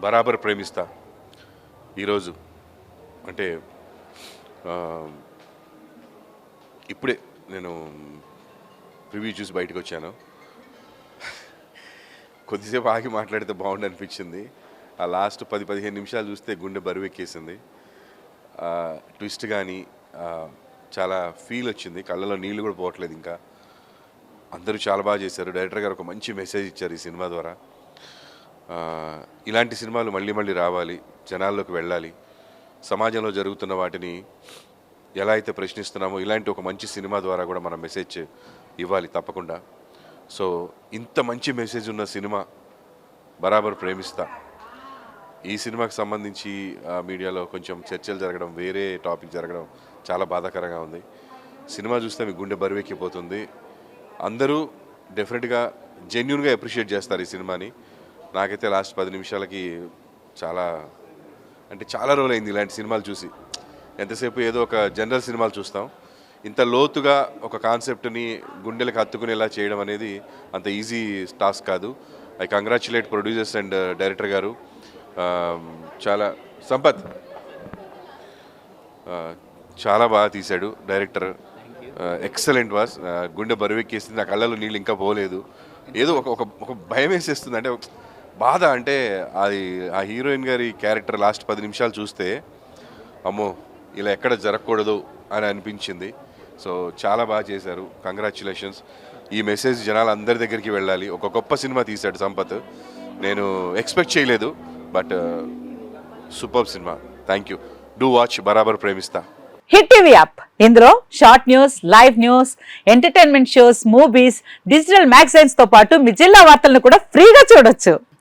బరాబర్ ప్రేమిస్తా. ఈరోజు. అంటే ఇప్పుడే నేను ప్రివ్యూ చూసి బయటకు వచ్చాను కొద్దిసేపు ఆగి మాట్లాడితే బాగుండు అనిపించింది ఆ లాస్ట్ పది పదిహేను నిమిషాలు చూస్తే గుండె బరువెక్కేసింది. ట్విస్ట్ కానీ చాలా ఫీల్ వచ్చింది. కళ్ళలో నీళ్ళు కూడా పోవట్లేదు ఇంకా. అందరూ చాలా బాగా చేశారు. డైరెక్టర్ గారు ఒక మంచి మెసేజ్ ఇచ్చారు ఈ సినిమా ద్వారా. ఇలాంటి సినిమాలు మళ్ళీ మళ్ళీ రావాలి జనాల్లోకి వెళ్ళాలి. సమాజంలో జరుగుతున్న వాటిని ఎలా అయితే ప్రశ్నిస్తున్నామో ఇలాంటి ఒక మంచి సినిమా ద్వారా కూడా మనం మెసేజ్ ఇవ్వాలి తప్పకుండా. సో ఇంత మంచి మెసేజ్ ఉన్న సినిమా బరాబర్ ప్రేమిస్తా. ఈ సినిమాకి సంబంధించి మీడియాలో కొంచెం చర్చలు జరగడం వేరే టాపిక్ జరగడం చాలా బాధాకరంగా ఉంది. సినిమా చూస్తే మీ గుండె బరువెక్కిపోతుంది. అందరూ డెఫినెట్గా జెన్యున్గా అప్రిషియేట్ చేస్తారు ఈ సినిమాని. నాకైతే లాస్ట్ పది నిమిషాలకి చాలా అంటే చాలా రోజులైంది ఇలాంటి సినిమాలు చూసి. ఎంతసేపు ఏదో ఒక జనరల్ సినిమాలు చూస్తాం. ఇంత లోతుగా ఒక కాన్సెప్ట్ని గుండెలకు హత్తుకునేలా చేయడం అనేది అంత ఈజీ టాస్క్ కాదు. I congratulate producers and director గారు. చాలా సంపత్. చాలా బాగా తీశాడు డైరెక్టర్ ఎక్సలెంట్ వాస్ గుండె బరువెక్కేసింది నా కళ్ళలో నీళ్ళు ఇంకా పోలేదు. ఏదో ఒక ఒక భయం వేసేస్తుంది. అంటే బాధ అంటే అది ఆ హీరోయిన్ గారి క్యారెక్టర్ లాస్ట్ పది నిమిషాలు చూస్తే అమ్మో ఇలా ఎక్కడ జరగకూడదు అని అనిపించింది. సో చాలా బాగా చేశారు. కంగ్రాచులేషన్స్ ఈ మెసేజ్ జనాలు అందరి దగ్గరికి వెళ్ళాలి. ఒక గొప్ప సినిమా తీశాడు సంపత్. నేను ఎక్స్పెక్ట్ చేయలేదు but super cinema. Thank you do watch బరాబర్ ప్రేమిస్తా. Hit TV app. ఇందులో short news live news entertainment shows movies digital మ్యాగజైన్స్తో పాటు మీ జిల్లా వార్తలను కూడా ఫ్రీగా చూడొచ్చు.